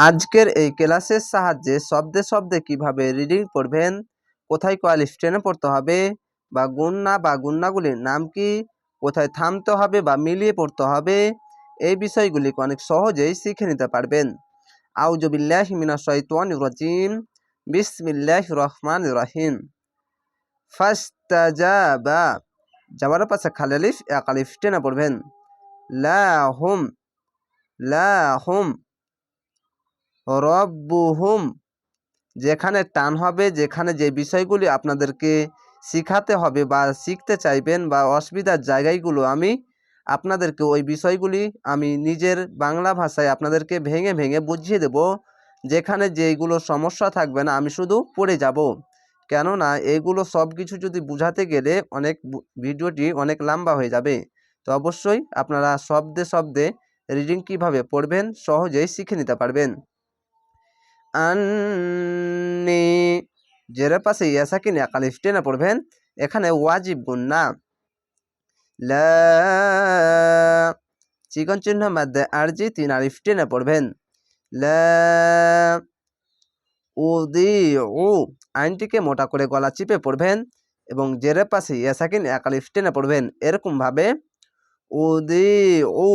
আজকের এই ক্লাসের সাহায্যে শব্দে শব্দে কীভাবে রিডিং পড়বেন, কোথায় কোয়ালিফ টেনে পড়তে হবে, বা গুণনা বা গুণনাগুলির নাম কি, কোথায় থামতে হবে বা মিলিয়ে পড়তে হবে, এই বিষয়গুলিকে অনেক সহজেই শিখে নিতে পারবেন। আউজবিল্লাহ মিনা বিসমিল্লাহ রহমান রহিম। ফাস্তাজাবা। পাশে খালিফ এক টেনে পড়বেন। লা হুম লা হুম। রব্বুহুম, যেখানে টান হবে, যেখানে যে বিষয়গুলি আপনাদেরকে শিখাতে হবে বা শিখতে চাইবেন বা অসুবিধার জায়গাগুলো আমি আপনাদেরকে ওই বিষয়গুলি আমি নিজের বাংলা ভাষায় আপনাদেরকে ভেঙে ভেঙে বুঝিয়ে দেব, যেখানে যেগুলো সমস্যা থাকবে না, আমি শুধু পড়ে যাব। কেননা এগুলো সব কিছু যদি বুঝাতে গেলে অনেক ভিডিওটি অনেক লম্বা হয়ে যাবে। তো অবশ্যই আপনারা শব্দে শব্দে রিডিং কীভাবে পড়বেন, সহজেই শিখে নিতে পারবেন। আন্নি জেরের পাশে ইয়াসাকিন একালিফ টেনে পড়বেন, এখানে ওয়াজিব গুন্না লা চিকন চিহ্ন মধ্যে আরজি তিন আলিফ টেনে পড়বেন। উদি উ আইনটিকে মোটা করে গলা চিপে পড়বেন এবং জেরের পাশে ইয়াসাকিন একালিফ টেনে পড়বেন। এরকমভাবে উদি উ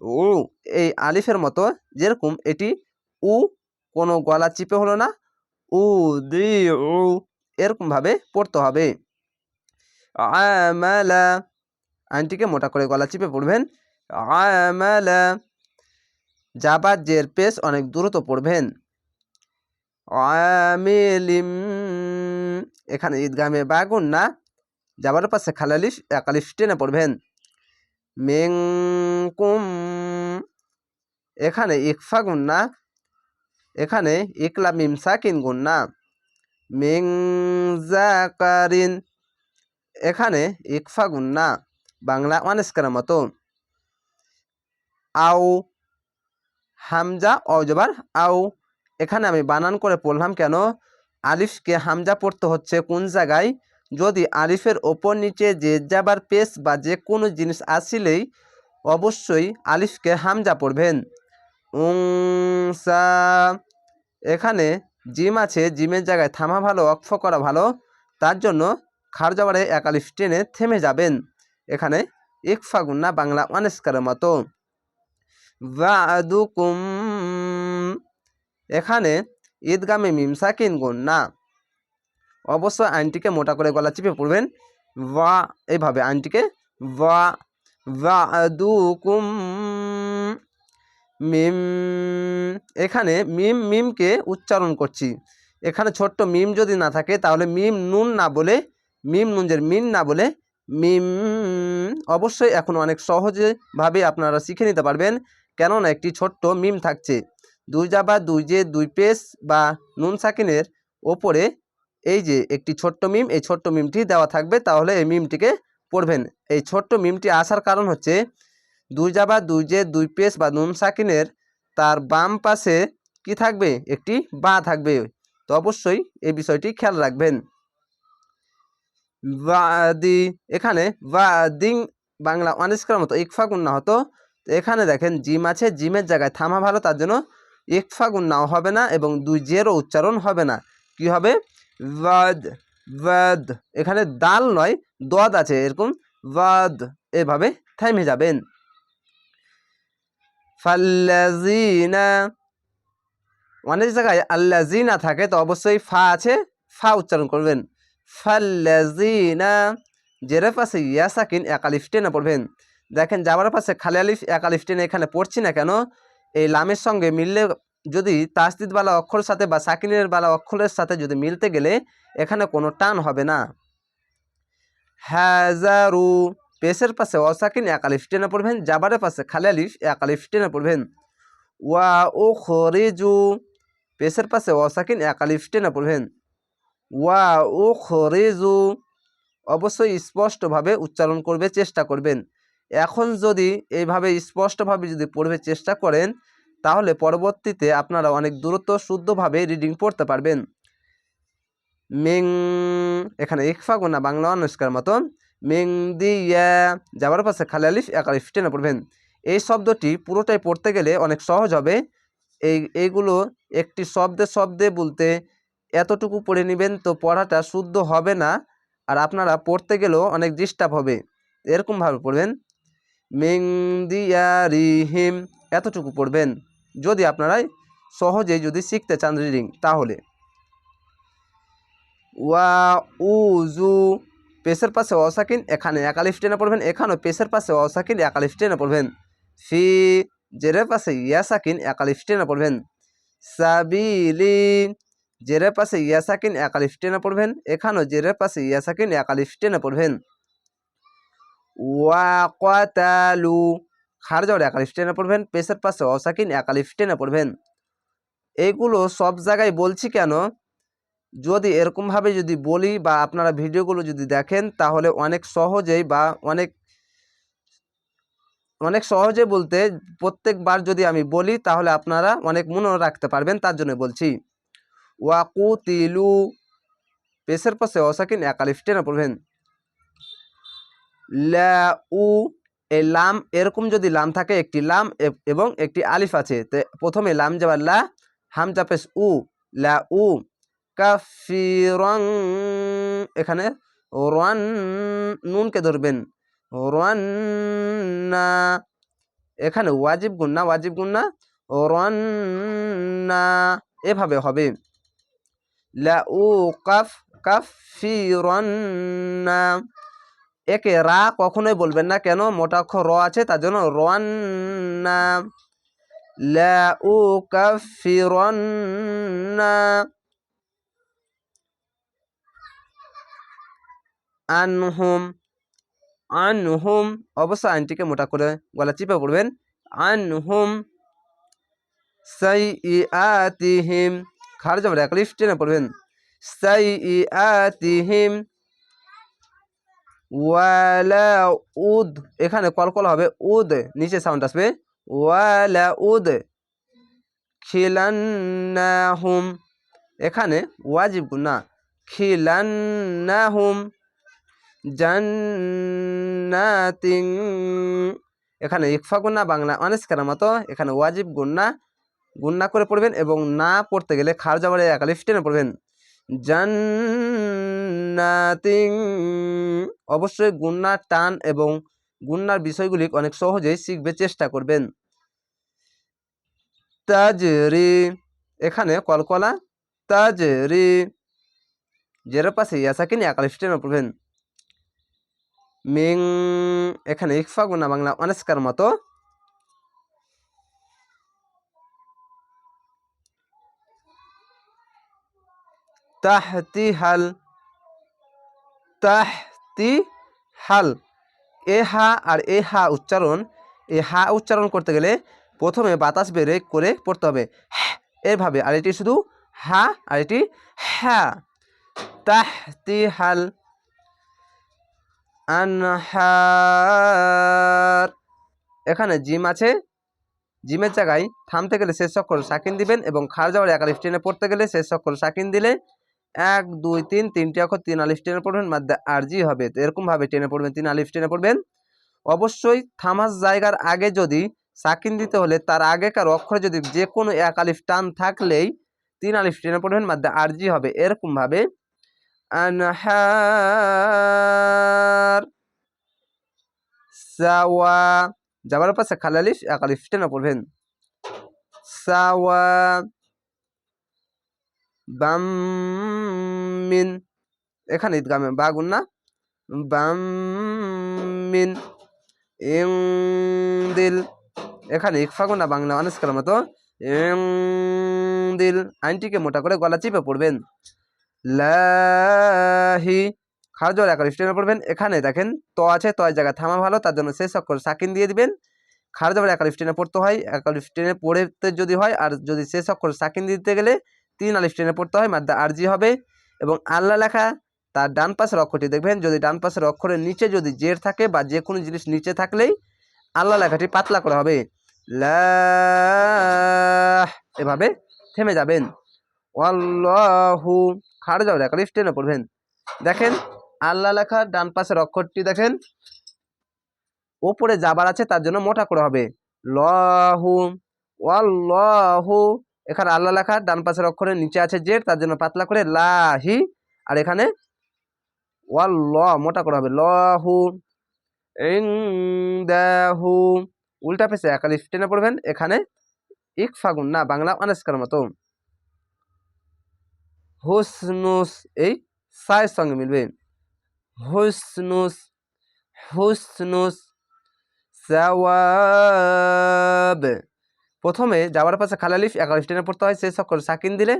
উ, এই আলিফের মতো যেরকম এটি উ কোনো গলা চিপে হলো না। উ, দি, উ এরকমভাবে পড়তে হবে। আমালা আইনটিকে মোটা করে গলা চিপে পড়বেন। আমালা জাবার জের পেশ অনেক দ্রুত পড়বেন। আমিলিম এখানে ঈদগামে বাগুন না। যাবার পাশে খালালিফ একালিফ টেনে পড়বেন। মেং কুম এখানে ইকফা গুণ না। এখানে ইকলা মিম সাকিন গুণ না। মিং জাকারিন। এখানে ইকফা গুণ না। বাংলা অনেস্কার মতো। আও। হামজা অজবার আও। এখানে আমি বানান করে পড়লাম কেন? আলিফকে হামজা পড়তে হচ্ছে কোন জায়গায়? যদি আলিফের ওপর নিচে যে যাবার পেস বা যে কোনো জিনিস আসিলেই অবশ্যই আলিফকে হামজা পড়বেন। উংসা। এখানে জিম আছে, জিমের জায়গায় থামা ভালো অক্ষ করা ভালো, তার জন্য খার জবারে এক আলিফ টেনে থেমে যাবেন। এখানে ইকফা গুন্না বাংলা অনেস্কারের মতো। বাদুকুম, এখানে ঈদগামে মিমসাকিন গুন্না। অবশ্যই আইনটিকে মোটা করে গলা চিপে পড়বেন। বা এইভাবে আইনটিকে বা বাদুকুম মিম, এখানে মিম, মিমকে উচ্চারণ করছি। এখানে ছোট্ট মিম যদি না থাকে, তাহলে মিম নুন না বলে, মিম নুনজের মিন না বলে, মিম অবশ্যই এখন অনেক সহজেভাবে আপনারা শিখে নিতে পারবেন, কেননা একটি ছোট্ট মিম থাকছে। দুই যা বা দুই যে দুই পেস বা নুন সাকিনের ওপরে এই যে একটি ছোট্ট মিম, এই ছোট্ট মিমটি দেওয়া থাকবে, তাহলে এই মিমটিকে পড়বেন। এই ছোট্ট মিমটি আসার কারণ হচ্ছে যা বা যে দুই পেস বা নুন সাকিনের, তার বাম পাশে কি থাকবে? একটি বা থাকবে। তো অবশ্যই এই বিষয়টি খেয়াল রাখবেন। বাদি এখানে বাদিং বাংলা অনিষ্কার মতো ইকফা গুন্না হতো এখানে দেখেন, জিম আছে, জিমের জায়গায় থামা ভালো, তার জন্য ইকফা গুন্নাও হবে না এবং দুই জেরও উচ্চারণ হবে না। কি হবে? ওয়াদ ওয়াদ। এখানে দাল নয় দদ আছে, এরকম ওয়াদ এভাবে থেমে যাবেন। ফাল্লাজিনা অনেক জায়গায় আল্লাজিনা থাকে, তো অবশ্যই ফা আছে, ফা উচ্চারণ করবেন। ফাল্লাজিনা জেরের পাশে ইয়াসাকিন একালিফ টেনে পড়বেন। দেখেন যাবার পাশে খালি আলিফ একালিফ টেনে এখানে পড়ছি না কেন, এই লামের সঙ্গে মিললে যদি তাসদিদ বালা অক্ষরের সাথে বা সাকিনের বালা অক্ষরের সাথে যদি মিলতে গেলে, এখানে কোনো টান হবে না। হ্যাজারু পেশের পাশে অসাকিন একালিফ টেনে পড়বেন, জাবারের পাশে খালি আলিফ একালিফ টেনে পড়বেন। ওয়া ও খরিজু পেশের পাশে অসাকিন একালিফ টেনে পড়বেন। ওয়া ও খরিজু, অবশ্যই স্পষ্টভাবে উচ্চারণ করবে, চেষ্টা করবেন। এখন যদি এইভাবে স্পষ্টভাবে যদি পড়বে, চেষ্টা করেন, তাহলে পরবর্তীতে আপনারা অনেক দূরত্ব শুদ্ধভাবে রিডিং পড়তে পারবেন। মেং, এখানে ইকফা গোনা বাংলা অনুষ্কার মতন। মেং দিয়া। যাবার পাশে খালি আলিফ এক আলিফ টেনে পড়বেন। এই শব্দটি পুরোটাই পড়তে গেলে অনেক সহজ হবে। এই, এইগুলো একটি শব্দে শব্দে বলতে এতটুকু পড়ে নেবেন তো পড়াটা শুদ্ধ হবে না আর আপনারা পড়তে গেলেও অনেক ডিস্টার্ব হবে। এরকমভাবে পড়বেন। মিং দিয়ারিহিম এতটুকু পড়বেন। যদি আপনারা সহজেই যদি শিখতে চান রিডিং, তাহলে। ওয়া উজু পেশের পাশে অসাকিন, এখানে একালিফ টেনে পড়বেন, এখানেও পেশের পাশে অসাকিন একালিফ টেনে পড়বেন। ফি জেরের পাশে ইয়াসাকিন একালিফ টেনে পড়বেন। সাবিলি, জেরের পাশে ইয়াসাকিন একালিফ টেনে পড়বেন। এখানেও জেরের পাশে ইয়াসাকিন একালিফ টেনে পড়বেন। ওয়াকাতালু, খার যাওয়ার একালিফ টেনে পড়বেন। পেশের পাশে অসাকিন একালিফ টেনে পড়বেন। এইগুলো সব জায়গায় বলছি কেন? যদি এরকমভাবে যদি বলি বা আপনারা ভিডিওগুলো যদি দেখেন, তাহলে অনেক সহজেই বা অনেক অনেক সহজে বলতে প্রত্যেকবার যদি আমি বলি, তাহলে আপনারা অনেক মনে রাখতে পারবেন। তার জন্য বলছি ওয়াকু তিলু পেশের পাশে অসাকিন একালিফ টেনে পড়বেন। উ এই লাম, এরকম যদি লাম থাকে, একটি লাম এবং একটি আলিফ আছে। প্রথমে লাম যাবার লা, হামজা পেশ উ লা উ কাফিরং এখানে রান নুনকে ধরবেন। রান্না এখানে ওয়াজিব গুন্না ওয়াজিব গুন্না রান্না এভাবে হবে। লা কাফ কাফিরন্না একে রা কখনোই বলবেন না। কেন? মোটা অক্ষর র আছে, তার জন্য রান্না লা উ কাফিরন্না আনহুম আনহুম অবশ্য আইনটিকে মোটা করে গলা চিপে পড়বেন। আনহুম সাই ই আতিহিম খার যাবার এক লিফট টেনে পড়বেন। সাই ই আতিহিম ওয়ালা উদ এখানে কলকল হবে উদ, নিচে সাউন্ড আসবে। ওয়ালা উদ খিলান্নাহুম, এখানে ওয়াজিব না। খিলান্নাহুম জান্নাতিং এখানে ইকফা গুন্না বাংলা অনেস্কার মতো এখানে ওয়াজিব গুন্না গুন্না করে পড়বেন এবং না পড়তে গেলে খার যাবারে একালিফ টেনে পড়বেন। জান্নাতিং অবশ্যই গুন্না টান এবং গুন্নার বিষয়গুলি অনেক সহজেই শিখবে, চেষ্টা করবেন। তাজরি। এখানে কলকলা, তাজরি। জের পাশে ইয়াসাকিন একালিফ টেনে পড়বেন। মিং এখানে ইকফা গুনা বাংলা অনেস্কার মতো। তাহতি হাল তাহতি হাল এ হা আর এ হা উচ্চারণ এ হা উচ্চারণ করতে গেলে প্রথমে বাতাস বেরে করে পড়তে হবে। হ্যাঁ, এভাবে আর এটি শুধু হা আর এটি হ্যাঁ। তাহতি হাল আনহার। এখানে জিম আছে। জিমের জায়গায় থামতে গেলে শেষ অক্ষর সাকিন দিবেন এবং খার যাওয়ার এক আলিফ টেনে পড়তে গেলে শেষ অক্ষর সাকিন দিলে এক, দুই, তিন, তিনটি অক্ষর তিন আলিফ টেনে পড়বেন মাধ্যমে আরজি হবে। তো এরকমভাবে টেনে পড়বেন, তিন আলিফ টেনে পড়বেন। অবশ্যই থামাস জায়গার আগে যদি সাকিন দিতে হলে তার আগেকার অক্ষরে যদি যে কোনো এক আলিফ টান থাকলেই তিন আলিফ টেনে পড়বেন মাধ্যমে আরজি হবে। এরকমভাবে আনহার সাওয়া যাবার পাশে খালালিফ এক আলিফ টেনে পড়বেন সাওয়া বামিন এখানে ঈদগামে বাগুন না বামিন ইং দিল এখানে ইকফাগুন না বাংলা অনেস্কার মতো ইং দিল আইনটিকে মোটা করে গলা চিপে পড়বেন লাহি। খারজর একার স্টেনে পড়বেন, এখানে দেখেন, ত আছে তয় জায়গায় থামা ভালো, তার জন্য শেষ অক্ষর সাকিন দিয়ে দিবেন। খারজর একার স্টেনে পড়তে হয় একাল স্টেনে পড়তে যদি হয়, আর যদি শেষ অক্ষর সাকিন দিতে গেলে তিন আলিফ টেনে পড়তে হয়, মাদ্দা আরজি হবে। এবং আল্লাহ লেখা, তার ডান পাশের অক্ষরটি দেখবেন, যদি ডান পাশের অক্ষরের নিচে যদি জের থাকে, বা যে কোনো জিনিস নিচে থাকলেই, আল্লাহ লেখাটি পাতলা করা হবে। এভাবে থেমে যাবেন। অল্লাহু খাড় যাও লেখা লিফ টেনে পড়বেন। দেখেন আল্লাহ লেখার ডান পাশের অক্ষরটি দেখেন। ওপরে যাবার আছে, তার জন্য মোটা করে হবে। লহু, ওয়াল্লাহু। এখানে আল্লাহ লেখা, ডান পাশের অক্ষরের নিচে আছে জেড তার জন্য পাতলা করে লাহি। আর এখানে ওয়াল্ল মোটা করা হবে। লহু, ইনদাহু। উল্টা পেছে একালিফ টেনে পড়বেন। এখানে ইক ফাগুন না, বাংলা অনেস্কার মতো। হুসনুস, এই সায়ের সঙ্গে মিলবে। হুসনুস হুসনুস সাওয়াব প্রথমে যাওয়ার পাশে খালালিফ এক আলিফ টেনে পড়তে হয়। সেই সকল সাকিন দিলে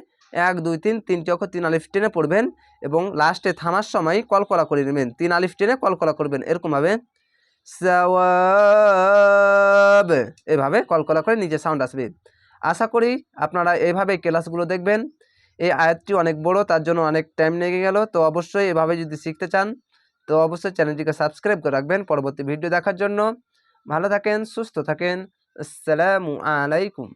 এক, দুই, তিন তিনটি অক্ষর, তিন আলিফ টেনে পড়বেন এবং লাস্টে থামার সময় কলকলা করে নেবেন। তিন আলিফ টেনে কলকলা করবেন। এরকমভাবে সাওয়াব এভাবে কলকলা করে নিচে সাউন্ড আসবে। আশা করি আপনারা এইভাবে ক্লাসগুলো দেখবেন। এই আয়াতটি অনেক বড়, তার জন্য অনেক টাইম লেগে গেল। তো অবশ্যই এভাবে যদি শিখতে চান, তো অবশ্যই চ্যানেলটিকে সাবস্ক্রাইব করে রাখবেন। পরবর্তী ভিডিও দেখার জন্য ভালো থাকেন, সুস্থ থাকেন। আসসালামু আলাইকুম।